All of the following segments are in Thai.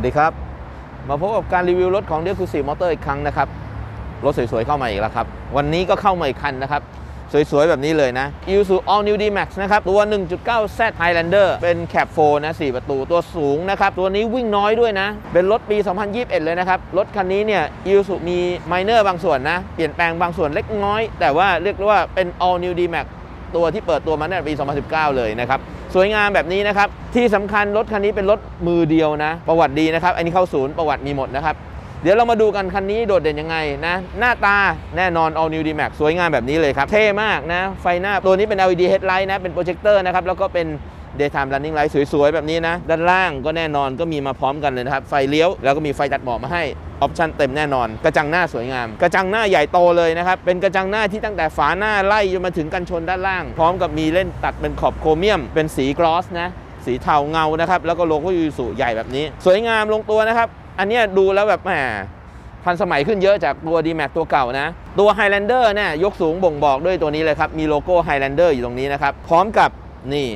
สวัสดีครับ มาพบกับการรีวิวรถของเดียคูซีมอเตอร์อีกครั้งนะครับ รถสวยๆเข้ามาอีกแล้วครับ วันนี้ก็เข้ามาอีกคันนะครับ สวยๆ แบบนี้เลยนะ Isuzu All New D-Max นะครับ ตัว 1.9Z Highlander เป็นแคป4นะ4ประตูตัวสูงนะครับ ตัวนี้วิ่งน้อยด้วยนะ เป็นรถปี 2021 เลยนะครับ รถคันนี้เนี่ย Isuzu มีไมเนอร์บางส่วนนะ เปลี่ยนแปลงบางส่วนเล็กน้อย แต่ว่าเรียกได้ว่าเป็น All New D-Max ตัวที่เปิดตัวมาในปี 2019 เลยนะครับ สวยงามแบบนี้นะครับ ที่สำคัญรถคันนี้เป็นรถมือเดียวนะ ประวัติดีนะครับ อันนี้เข้าศูนย์ประวัติมีหมดนะครับ เดี๋ยวเรามาดูกันคันนี้โดดเด่นยังไงนะ หน้าตาแน่นอน All New D-Max สวยงามแบบนี้เลยครับ เท่มากนะ ไฟหน้าตัวนี้เป็น LED headlight นะ เป็นโปรเจคเตอร์นะครับ แล้วก็เป็น daytime running light สวยๆ แบบนี้นะ ด้านล่างก็แน่นอนก็มีมาพร้อมกันเลยนะครับ ไฟเลี้ยว แล้วก็มีไฟตัดหมอกมาให้ออปชันเต็มแน่นอน กระจังหน้าสวยงาม กระจังหน้าใหญ่โตเลยนะครับ เป็นกระจังหน้าที่ตั้งแต่ฝาหน้าไล่จนมาถึงกันชนด้านล่าง พร้อมกับมีเล่นตัดเป็นขอบโครเมียม เป็นสีกลอสนะสีเทาเงานะครับ แล้วก็โลโก้ยูสุใหญ่แบบนี้ สวยงามลงตัวนะครับ อันนี้ดูแล้วแบบแหมทันสมัยขึ้นเยอะจากตัว d m a x ตัวเก่านะ ตัว Highlander เนี่ยยกสูงบ่งบอกด้วยตัวนี้เลยครับ มีโลโก้ Highlander อยู่ตรงนี้นะครับ พร้อมกับนี่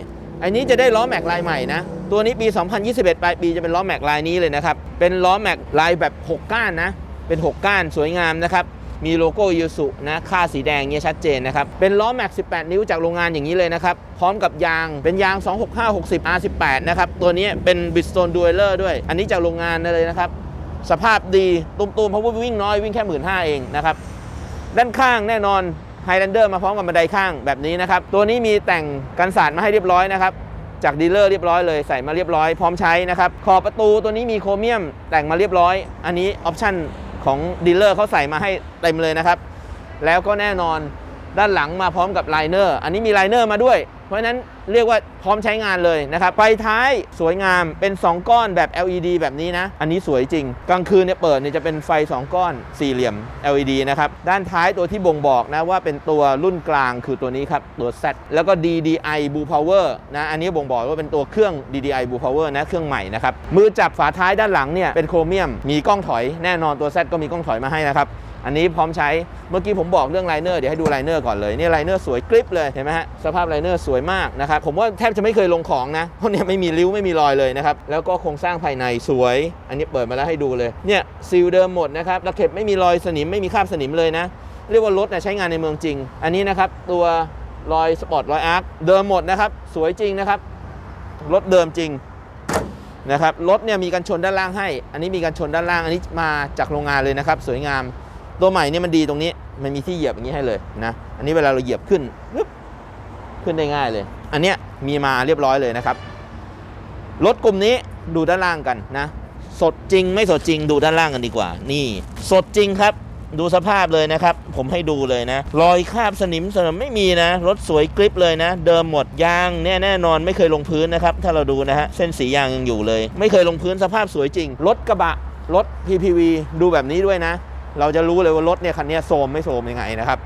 อันนี้จะได้ล้อแม็กลายใหม่นะ ตัวนี้ปี 2021 ปลายปีจะเป็นล้อแม็กลายนี้เลยนะครับ เป็นล้อแม็กลายแบบ 6 ก้านนะ เป็น 6 ก้านสวยงามนะครับ มีโลโก้ยูสุนะค่าสีแดงเนี่ยชัดเจนนะครับ เป็นล้อแม็ก 18 นิ้วจากโรงงานอย่างนี้เลยนะครับ พร้อมกับยาง เป็นยาง 265 60 R18 นะครับ ตัวนี้เป็น Bridgestone Dueler ด้วย อันนี้จากโรงงานเลยนะครับ สภาพดีตุ้มๆเพราะว่าวิ่งน้อยวิ่งแค่หมื่นห้าเองนะครับ ด้านข้างแน่นอน ไฮแลนเดอร์มาพร้อมกับบันไดข้างแบบนี้นะครับ ตัวนี้มีแต่งกันสาดมาให้เรียบร้อยนะครับจากดีลเลอร์เรียบร้อยเลยใส่มาเรียบร้อยพร้อมใช้นะครับขอบประตูตัวนี้มีโครเมียมแต่งมาเรียบร้อย อันนี้ออปชั่นของดีลเลอร์เขาใส่มาให้เต็มเลยนะครับ แล้วก็แน่นอนด้านหลังมาพร้อมกับไลเนอร์อันนี้มีไลเนอร์มาด้วย ราะฉะนั้นเรียกว่าพร้อมใช้งานเลยนะครับไฟท้ายสวยงามเป็น 2 ก้อนแบบ LED แบบนี้นะ อันนี้สวยจริง กลางคืนเนี่ยเปิดเนี่ยจะเป็นไฟ 2 ก้อนสี่เหลี่ยม LED นะครับ ด้านท้ายตัวที่บ่งบอกนะว่าเป็นตัวรุ่นกลางคือตัวนี้ครับ ตัว Z แล้วก็ DDI Blue Power นะอันนี้บ่งบอกว่าเป็นตัวเครื่อง DDI Blue Power นะเครื่องใหม่นะครับมือจับฝาท้ายด้านหลังเนี่ยเป็นโครเมียมมีกล้องถอยแน่นอนตัว Z ก็มีกล้องถอยมาให้นะครับ อันนี้พร้อมใช้เมื่อกี้ผมบอกเรื่องไลเนอร์เดี๋ยวให้ดูไลเนอร์ก่อนเลยนี่ไลเนอร์สวยกริปเลยเห็นไหมฮะสภาพไลเนอร์สวยมากนะครับผมว่าแทบจะไม่เคยลงของนะเพราะเนี่ยไม่มีริ้วไม่มีรอยเลยนะครับแล้วก็โครงสร้างภายในสวย อันนี้เปิดมาแล้วให้ดูเลยเนี่ยซีลเดิมหมดนะครับตะเข็บไม่มีรอยสนิมไม่มีคราบสนิมเลยนะเรียกว่ารถเนี่ยใช้งานในเมืองจริง อันนี้นะครับตัวรอยสปอร์ตรอยอาร์คเดิมหมดนะครับสวยจริงนะครับรถเดิมจริงนะครับรถเนี่ยมีกันชนด้านล่างให้ อันนี้มีกันชนด้านล่างอันนี้มาจากโรงงานเลยนะครับ สวยงาม ตัวใหม่เนี่ยมันดีตรงนี้ มันมีที่เหยียบอย่างนี้ให้เลยนะ อันนี้เวลาเราเหยียบขึ้นปึ๊บขึ้นได้ง่ายเลย อันเนี้ยมีมาเรียบร้อยเลยนะครับ รถกลุ่มนี้ดูด้านล่างกันนะ สดจริงไม่สดจริงดูด้านล่างกันดีกว่า นี่สดจริงครับ ดูสภาพเลยนะครับ ผมให้ดูเลยนะ รอยคราบสนิมสนิมไม่มีนะ รถสวยกริปเลยนะ เดิมหมดยางแน่แน่นอนไม่เคยลงพื้นนะครับ ถ้าเราดูนะฮะ เส้นสียางยังอยู่เลย ไม่เคยลงพื้นสภาพสวยจริง รถกระบะ รถ PPV ดูแบบนี้ด้วยนะ เราจะรู้เลยว่ารถเนี่ยคันนี้โซมไม่โซมยังไงนะครับ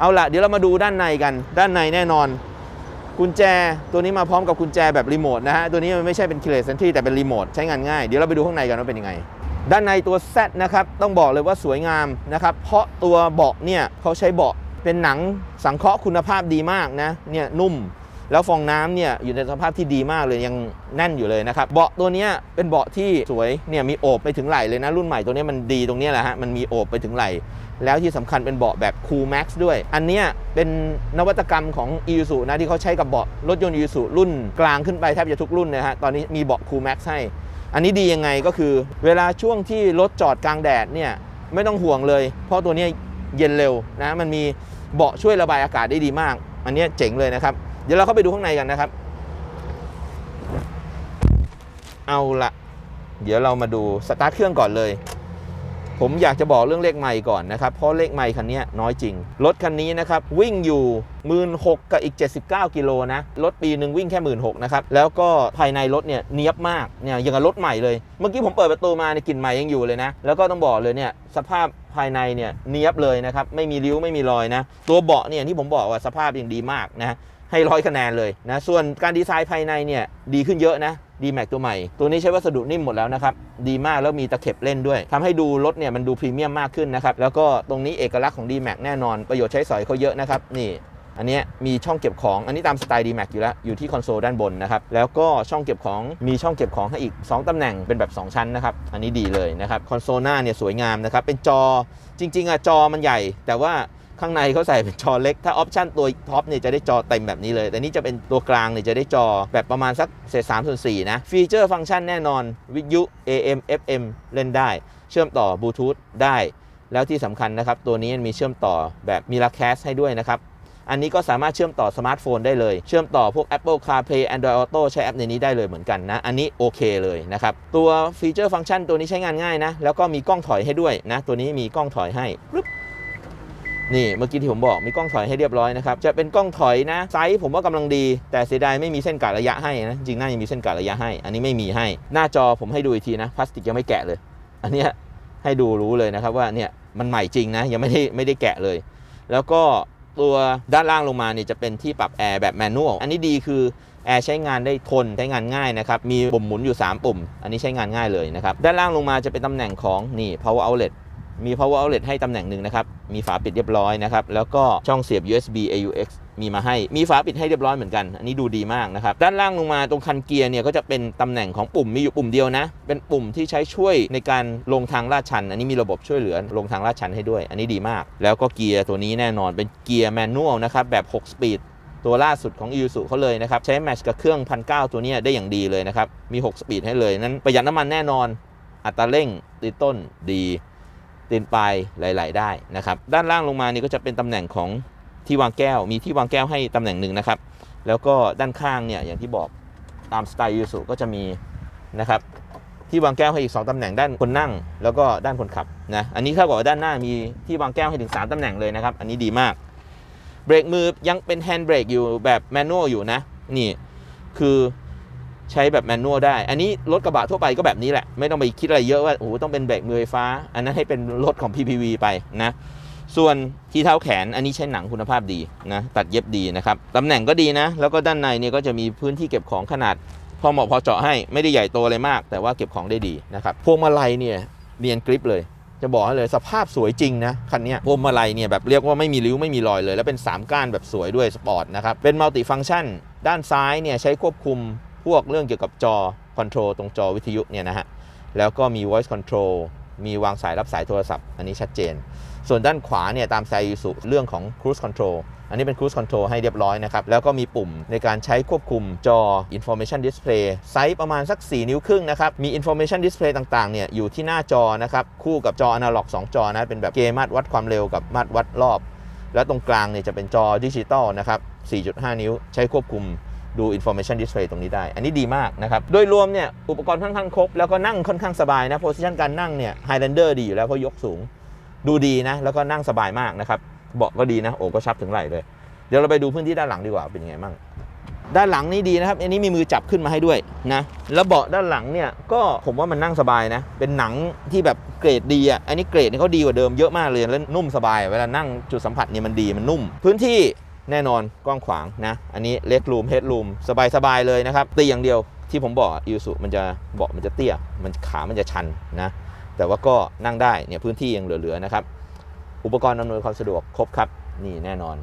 เอาละเดี๋ยวเรามาดูด้านในกัน ด้านในแน่นอน กุญแจตัวนี้มาพร้อมกับกุญแจแบบรีโมทนะฮะ ตัวนี้มันไม่ใช่เป็น keyless entry แต่เป็นรีโมทใช้งานง่าย เดี๋ยวเราไปดูข้างในกันว่าเป็นยังไง ด้านในตัว Z นะครับ ต้องบอกเลยว่าสวยงามนะครับ เพราะตัวเบาะเนี่ยเขาใช้เบาะเป็นหนังสังเคราะห์คุณภาพดีมากนะ เนี่ยนุ่ม แล้วฟองน้ำเนี่ยอยู่ในสภาพที่ดีมากเลยยังแน่นอยู่เลยนะครับเบาะตัวนี้เป็นเบาะที่สวยเนี่ยมีโอบไปถึงไหล่เลยนะรุ่นใหม่ตัวนี้มันดีตรงนี้แหละฮะมันมีโอบไปถึงไหล่แล้วที่สำคัญเป็นเบาะแบบ Cool Max ด้วย อันเนี้ยเป็นนวัตกรรมของ i s u นะที่เขาใช้กับเบาะรถยนต์ i s u รุ่นกลางขึ้นไปแทบจะทุกรุ่นนะฮะตอนนี้มีเบาะ Cool Max ให้ อันนี้ดียังไงก็คือ เวลาช่วงที่รถจอดกลางแดดเนี่ยไม่ต้องห่วงเลย เพราะตัวนี้เย็นเร็วนะมันมีเบาะช่วยระบายอากาศได้ดีมาก อันเนี้ยเจ๋งเลยนะครับ เดี๋ยวเราเข้าไปดูข้างในกันนะครับ เอาละเดี๋ยวเรามาดูสตาร์ทเครื่องก่อนเลย ผมอยากจะบอกเรื่องเลขไมล์ก่อนนะครับ เพราะเลขไมล์คันนี้น้อยจริง รถคันนี้นะครับ วิ่งอยู่1 6ื่นกับอีก 79 กิโลนะ รถปีหนึ่งวิ่งแค่1 6ื่นนะครับ แล้วก็ภายในรถเนี่ยเนียบมากเนี่ยอย่างกับรถใหม่เลย เมื่อกี้ผมเปิดประตูมาเนี่ยกลิ่นใหม่ยังอยู่เลยนะ แล้วก็ต้องบอกเลยเนี่ยสภาพภายในเนี่ยเนียบเลยนะครับ ไม่มีริ้วไม่มีรอยนะ ตัวเบาะเนี่ยที่ผมบอกว่าสภาพยังดีมากนะ ให้ร้อยคะแนนเลยนะ ส่วนการดีไซน์ภายในเนี่ยดีขึ้นเยอะนะ d m a x ตัวใหม่ ตัวนี้ใช้วัสดุนิ่มหมดแล้วนะครับ ดีมากแล้วมีตะเข็บเล่นด้วยทำให้ดูรถเนี่ยมันดูพรีเมียมมากขึ้นนะครับ แล้วก็ตรงนี้เอกลักษณ์ของ d m a x แน่นอน ประโยชน์ใช้สอยเขาเยอะนะครับ นี่ อันนี้มีช่องเก็บของ อันนี้ตามสไตล์ D-Max อยู่แล้ว อยู่ที่คอนโซลด้านบนนะครับ แล้วก็ช่องเก็บของ มีช่องเก็บของให้อีก 2ตำแหน่งเป็นแบบ 2 ชั้นนะครับ อันนี้ดีเลยนะครับ คอนโซลหน้าเนี่ยสวยงามนะครับ เป็นจอ จริงๆอะจอมันใหญ่ แต่ว่า ข้างในเขาใส่เป็นจอเล็ก ถ้าออปชันตัวท็อปเนี่ยจะได้จอเต็มแบบนี้เลย แต่นี่จะเป็นตัวกลางเนี่ยจะได้จอแบบประมาณสักเศษ3ส่วน4นะ ฟีเจอร์ฟังก์ชันแน่นอน วิทยุ AM FM เล่นได้ เชื่อมต่อบลูทูธได้ แล้วที่สำคัญนะครับ ตัวนี้มีเชื่อมต่อแบบมีลาแคสให้ด้วยนะครับ อันนี้ก็สามารถเชื่อมต่อสมาร์ทโฟนได้เลย เชื่อมต่อพวก Apple CarPlay Android Auto ใช้แอปในนี้ได้เลยเหมือนกันนะ อันนี้โอเคเลยนะครับ ตัวฟีเจอร์ฟังก์ชันตัวนี้ใช้งานง่ายนะ แล้วก็มีกล้องถอยให้ด้วยนะ ตัวนี้มีกล้องถอยให้ปึ๊บ นี่เมื่อกี้ที่ผมบอกมีกล้องถอยให้เรียบร้อยนะครับจะเป็นกล้องถอยนะไซส์ผมว่ากำลังดี แต่เสียดายไม่มีเส้นกะระยะให้นะจริงน่าจะมีเส้นกะระยะให้ อันนี้ไม่มีให้ หน้าจอผมให้ดูอีกทีนะพลาสติกยังไม่แกะเลย อันนี้ให้ดูรู้เลยนะครับว่าเนี่ยมันใหม่จริงนะยังไม่ได้ไม่ได้แกะเลย แล้วก็ตัวด้านล่างลงมาเนี่ยจะเป็นที่ปรับแอร์แบบแมนนวลอันนี้ดีคือแอร์ใช้งานได้ทนใช้งานง่ายนะครับมีปุ่มหมุนอยู่ 3 ปุ่ม อันนี้ใช้งานง่ายเลยนะครับด้านล่างลงมาจะเป็นตำแหน่งของนี่ power outlet มี power outlet ให้ตำแหน่งหนึ่งนะครับ มีฝาปิดเรียบร้อยนะครับ แล้วก็ช่องเสียบ USB AUX มีมาให้ มีฝาปิดให้เรียบร้อยเหมือนกัน อันนี้ดูดีมากนะครับ ด้านล่างลงมาตรงคันเกียร์เนี่ยก็จะเป็นตำแหน่งของปุ่ม มีอยู่ปุ่มเดียวนะ เป็นปุ่มที่ใช้ช่วยในการลงทางลาดชัน อันนี้มีระบบช่วยเหลือลงทางลาดชันให้ด้วย อันนี้ดีมาก แล้วก็เกียร์ตัวนี้แน่นอนเป็นเกียร์แมนนวลนะครับแบบ 6 สปีด ตัวล่าสุดของ i ี u เขาเลยนะครับ ใช้แมชกับเครื่องพันเตัวนี้ได้อย่างดีเลยนะครับ มี 6 สปีดให้เลย นั้นประหยัดน้ำมันแน่นอน อัตราเร่งตีต้นดี ตีนปลายไหลๆได้นะครับด้านล่างลงมานี่ก็จะเป็นตำแหน่งของที่วางแก้ว มีที่วางแก้วให้ตำแหน่งหนึ่งนะครับ แล้วก็ด้านข้างเนี่ยอย่างที่บอกตามสไตล์ i ี u ก็จะมีนะครับที่วางแก้วให้อีก 2ตำแหน่งด้านคนนั่ง แล้วก็ด้านคนขับนะอันนี้เท่ากับว่าด้านหน้ามีที่วางแก้วให้ถึง 3ตำแหน่งเลยนะครับ อันนี้ดีมาก เบรกมือยังเป็นแฮนด์เบรกอยู่แบบแมนนวลอยู่นะนี่คือ ใช้แบบแมนนวลได้ อันนี้รถกระบะทั่วไปก็แบบนี้แหละ ไม่ต้องไปคิดอะไรเยอะว่าโอ้โหต้องเป็นเบรกมือไฟฟ้า อันนั้นให้เป็นรถของ PPV ไปนะ ส่วนที่เท้าแขนอันนี้ใช้หนังคุณภาพดีนะตัดเย็บดีนะครับตำแหน่งก็ดีนะ แล้วก็ด้านในเนี่ยก็จะมีพื้นที่เก็บของขนาด พอเหมาะพอเจาะให้ไม่ได้ใหญ่โตอะไรมาก แต่ว่าเก็บของได้ดีนะครับพวงมาลัยเนี่ยเนียนกริปเลยจะบอกให้เลยสภาพสวยจริงนะคันนี้พวงมาลัยเนี่ยแบบเรียกว่าไม่มีริ้วไม่มีรอยเลย แล้วเป็น 3 ก้านแบบสวยด้วยสปอร์ตนะครับเป็นมัลติฟัง c t ชัน ด้านซ้ายเนี่ยใช้ควบคุม พวกเรื่องเกี่ยวกับจอคอนโทรลตรงจอวิทยุเนี่ยนะฮะ แล้วก็มี voice control มีวางสายรับสายโทรศัพท์ อันนี้ชัดเจน ส่วนด้านขวาเนี่ยตามไซยูสุเรื่องของ cruise control อันนี้เป็น cruise control ให้เรียบร้อยนะครับ แล้วก็มีปุ่มในการใช้ควบคุมจอ information display ไซส์ประมาณสัก 4 นิ้วครึ่งนะครับ มี information display ต่างๆ เนี่ยอยู่ที่หน้าจอนะครับ คู่กับจอ analog 2จอนะ เป็นแบบเกมมาตรวัดความเร็วกับมาตรวัดรอบ แล้วตรงกลางเนี่ยจะเป็นจอดิจิตอลนะครับ 4.5 นิ้ว ใช้ควบคุม ดู information display ตรงนี้ได้ อันนี้ดีมากนะครับ โดยรวมเนี่ยอุปกรณ์ค่อนข้างครบ แล้วก็นั่งค่อนข้างสบายนะ position การนั่งเนี่ย Highlander ดีอยู่แล้วเพราะยกสูง ดูดีนะ แล้วก็นั่งสบายมากนะครับ เบาะก็ดีนะ โอ้ก็ชับถึงไหล่เลย เดี๋ยวเราไปดูพื้นที่ด้านหลังดีกว่า เป็นยังไงบ้างด้านหลังนี่ดีนะครับ อันนี้มีมือจับขึ้นมาให้ด้วยนะ แล้วเบาะด้านหลังเนี่ย ก็ผมว่ามันนั่งสบายนะ เป็นหนังที่แบบเกรดดีอะ อันนี้เกรดนี่เขาดีกว่าเดิมเยอะมากเลย แล้วนุ่มสบาย เวลานั่งจุดสัมผัสเนี่ยมันดี มันนุ่ม พื้นที่ แน่นอนกว้างขวางนะ อันนี้เล็กรูมเฮดรูมสบายสบายๆเลยนะครับตีอย่างเดียวที่ผมบอกอิวสุมันจะเบาะมันจะเตี้ย มันขามันจะชันนะแต่ว่าก็นั่งได้เนี่ยพื้นที่ยังเหลือๆนะครับ อุปกรณ์อำนวยความสะดวกครบครับ นี่แน่นอน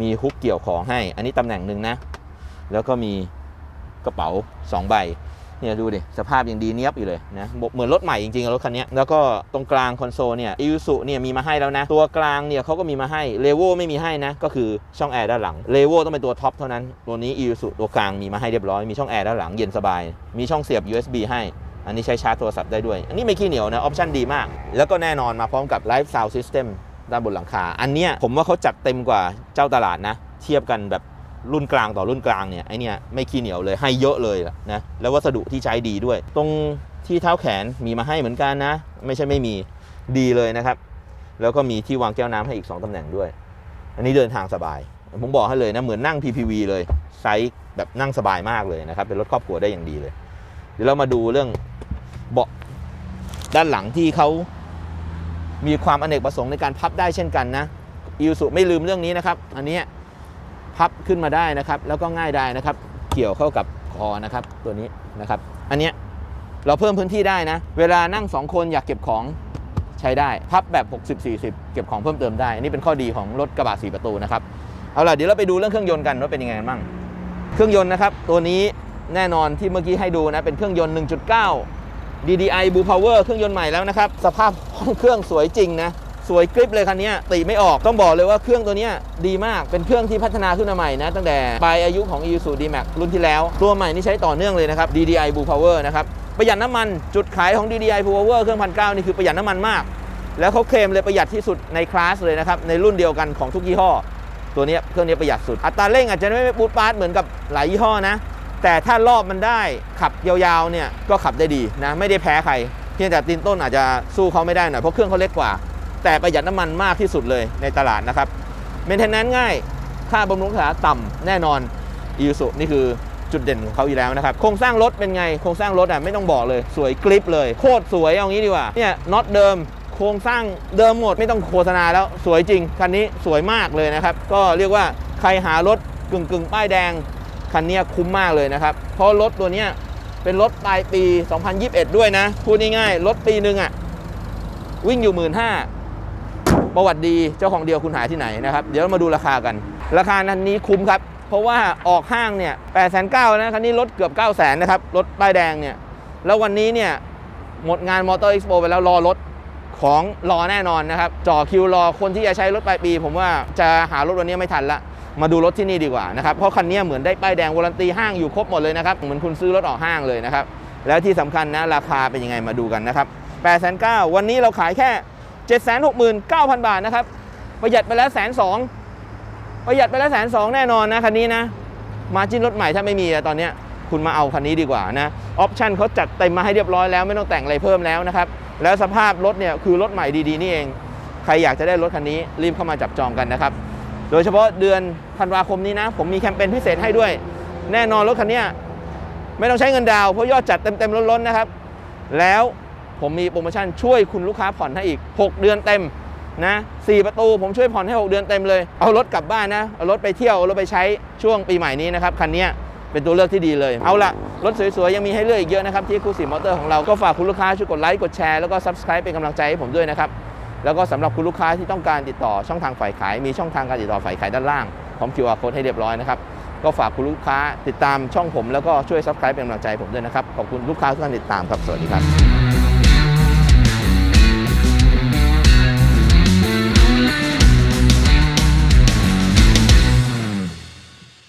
มีฮุกเกี่ยวของให้ อันนี้ตำแหน่งหนึ่งนะ แล้วก็มีกระเป๋า 2 ใบ เนี่ยดูดิ สภาพยังดีเนียบอยู่เลยนะเหมือนรถใหม่จริงๆรถคันนี้แล้วก็ตรงกลางคอนโซลเนี่ยอิ u สุเนี่ยมีมาให้แล้วนะ ตัวกลางเนี่ยเขาก็มีมาให้เลโวไม่มีให้นะ ก็คือช่องแอร์ด้านหลังเลโวต้องเป็นตัวท็อปเท่านั้น ตัวนี้อิ u สุตัวกลางมีมาให้เรียบร้อยมีช่องแอร์ด้านหลังเย็นสบาย มีช่องเสียบ USB ให้อันนี้ใช้ชาร์จโทรศัพท์ได้ด้วย อันนี้ไม่ขี้เหนียวนะ ออปชั่นดีมาก แล้วก็แน่นอนมาพร้อมกับ Live Sound System ด้านบนหลังคา อันเนี้ยผมว่าเขาจัดเต็มกว่าเจ้าตลาดนะ เทียบกันแบบ รุ่นกลางต่อรุ่นกลางเนี่ยไอเนี่ยไม่ขี้เหนียวเลยให้เยอะเลยนะแล้ววัสดุที่ใช้ดีด้วย ตรงที่เท้าแขนมีมาให้เหมือนกันนะ ไม่ใช่ไม่มีดีเลยนะครับ แล้วก็มีที่วางแก้วน้ำให้อีก 2ตำแหน่งด้วย อันนี้เดินทางสบาย ผมบอกให้เลยนะเหมือนนั่ง PPV เลยไซส์แบบนั่งสบายมากเลยนะครับ เป็นรถครอบครัวได้อย่างดีเลย เดี๋ยวเรามาดูเรื่องเบาะด้านหลังที่เขามีความอเนกประสงค์ในการพับได้เช่นกันนะอิวสุไม่ลืมเรื่องนี้นะครับ อันนี้ พับขึ้นมาได้นะครับ แล้วก็ง่ายได้นะครับ เกี่ยวเข้ากับคอนะครับ ตัวนี้นะครับ อันเนี้ยเราเพิ่มพื้นที่ได้นะ เวลานั่ง 2 คนอยากเก็บของใช้ได้ พับแบบ 60-40 เก็บของเพิ่มเติมได้ อันนี้เป็นข้อดีของรถกระบะ4ประตูนะครับเอาล่ะเดี๋ยวเราไปดูเรื่องเครื่องยนต์กันว่าเป็นยังไงกันบ้างเครื่องยนต์นะครับ ตัวนี้แน่นอนที่เมื่อกี้ให้ดูนะเป็นเครื่องยนต์ 1.9 DDI Blue Power เครื่องยนต์ใหม่แล้วนะครับ สภาพห้องเครื่องสวยจริงนะ สวยกริปเลยคันนี้ตีไม่ออกต้องบอกเลยว่าเครื่องตัวนี้ดีมากเป็นเครื่องที่พัฒนาขึ้นมาใหม่นะ ตั้งแต่ปลายอายุของ Isuzu D-Max รุ่นที่แล้ว ตัวใหม่นี่ใช้ต่อเนื่องเลยนะครับ DDI Blue Power นะครับประหยัดน้ำมันจุดขายของ DDI Blue Power เครื่องพันเนี่คือประหยัดน้ำมันมาก แล้วเขาเคลมเลยประหยัดที่สุดในคลาสเลยนะครับในรุ่นเดียวกันของทุกยี่ห้อ ตัวนี้เครื่องนี้ประหยัดสุด อัตราเร่งอาจจะไม่บูทปาร์ตเหมือนกับหลายยี่ห้อนะ แต่ถ้ารอบมันได้ขับยาวๆเนี่ยก็ขับได้ดีนะไม่ได้แพ้ใครเพียงแต่ตีนต้นอาจจะสู้เขาไม่ได้หน่อยเพราะเครื่องเขาเล็กกว่า แต่ประหยัดน้ำมันมากที่สุดเลยในตลาดนะครับเมนเทนแนนง่าย ค่าบำรุงรักษาต่ำแน่นอนอีซูนี่คือจุดเด่นของเขาอยู่แล้วนะครับ โครงสร้างรถเป็นไง โครงสร้างรถอะไม่ต้องบอกเลย สวยกริปเลย โคตรสวยเอางี้ดีกว่า เนี่ยน็อตเดิม โครงสร้างเดิมหมดไม่ต้องโฆษณาแล้ว สวยจริง คันนี้สวยมากเลยนะครับ ก็เรียกว่าใครหารถกึ่งกึ่งป้ายแดง คันนี้คุ้มมากเลยนะครับ เพราะรถตัวเนี้ยเป็นรถปลายปี 2021 ด้วยนะ พูดง่ายๆ รถปีหนึ่งอะวิ่งอยู่1 5ื่น ประวัติดีเจ้าของเดียวคุณหาที่ไหนนะครับ เดี๋ยวเรามาดูราคากัน ราคานั้นนี้คุ้มครับ เพราะว่าออกห้างเนี่ย8 9 0 0 0นะคันนี้รถเกือบ9 0 0 0 0นะครับรถป้ายแดงเนี่ยแล้ววันนี้เนี่ยหมดงานมอเตอร์เอ็กซ์โปไปแล้วรอรถของรอแน่นอนนะครับจ่อคิวรอคนที่จะใช้รถปลายปี ผมว่าจะหารถวันนี้ไม่ทันละมาดูรถที่นี่ดีกว่านะครับเพราะคันนี้เหมือนได้ป้ายแดงวารันตีห้างอยู่ครบหมดเลยนะครับเหมือนคุณซื้อรถออกห้างเลยนะครับแล้วที่สำคัญนะราคาเป็นยังไงมาดูกันนะครับ8 9 0 0 0วันนี้เราขายแค่ 769,000 บาทนะครับ ประหยัดไปแล้วแสนสองประหยัดไปแล้วแสนสองแน่นอนนะคันนี้นะมาจิ้นรถใหม่ถ้าไม่มีอะตอนนี้คุณมาเอาคันนี้ดีกว่านะออปชันเขาจัดเต็มมาให้เรียบร้อยแล้วไม่ต้องแต่งอะไรเพิ่มแล้วนะครับ แล้วสภาพรถเนี่ยคือรถใหม่ดีๆนี่เอง ใครอยากจะได้รถคันนี้รีบเข้ามาจับจองกันนะครับ โดยเฉพาะเดือนธันวาคมนี้นะ ผมมีแคมเปญพิเศษให้ด้วย แน่นอนรถคันเนี้ยไม่ต้องใช้เงินดาวเพราะยอดจัดเต็มๆล้นๆนะครับ แล้ว ผมมีโปรโมชั่นช่วยคุณลูกค้าผ่อนให้อีก 6 เดือนเต็มนะ4ประตูผมช่วยผ่อนให้ 6 เดือนเต็มเลย เอารถกลับบ้านนะ เอารถไปเที่ยว เอารถไปใช้ช่วงปีใหม่นี้นะครับ คันนี้เป็นตัวเลือกที่ดีเลย เอาละรถสวยๆ ยังมีให้เลือกอีกเยอะนะครับ ที่คูสีมอเตอร์ของเรา ก็ฝากคุณลูกค้าช่วยกดไลค์ กดแชร์ แล้วก็ Subscribe เป็นกำลังใจให้ผมด้วยนะครับ แล้วก็สำหรับคุณลูกค้าที่ต้องการติดต่อช่องทางฝ่ายขาย มีช่องทางการติดต่อฝ่ายขายด้านล่างพร้อม QR code ให้เรียบร้อยนะครับ ก็ฝากคุณลูกค้าติดตามช่องผมแล้วก็ช่วย Subscribe เป็นกำลังใจให้ผมด้วยนะครับ ขอบคุณลูกค้าทุกท่านติดตามครับ สวัสดีครับ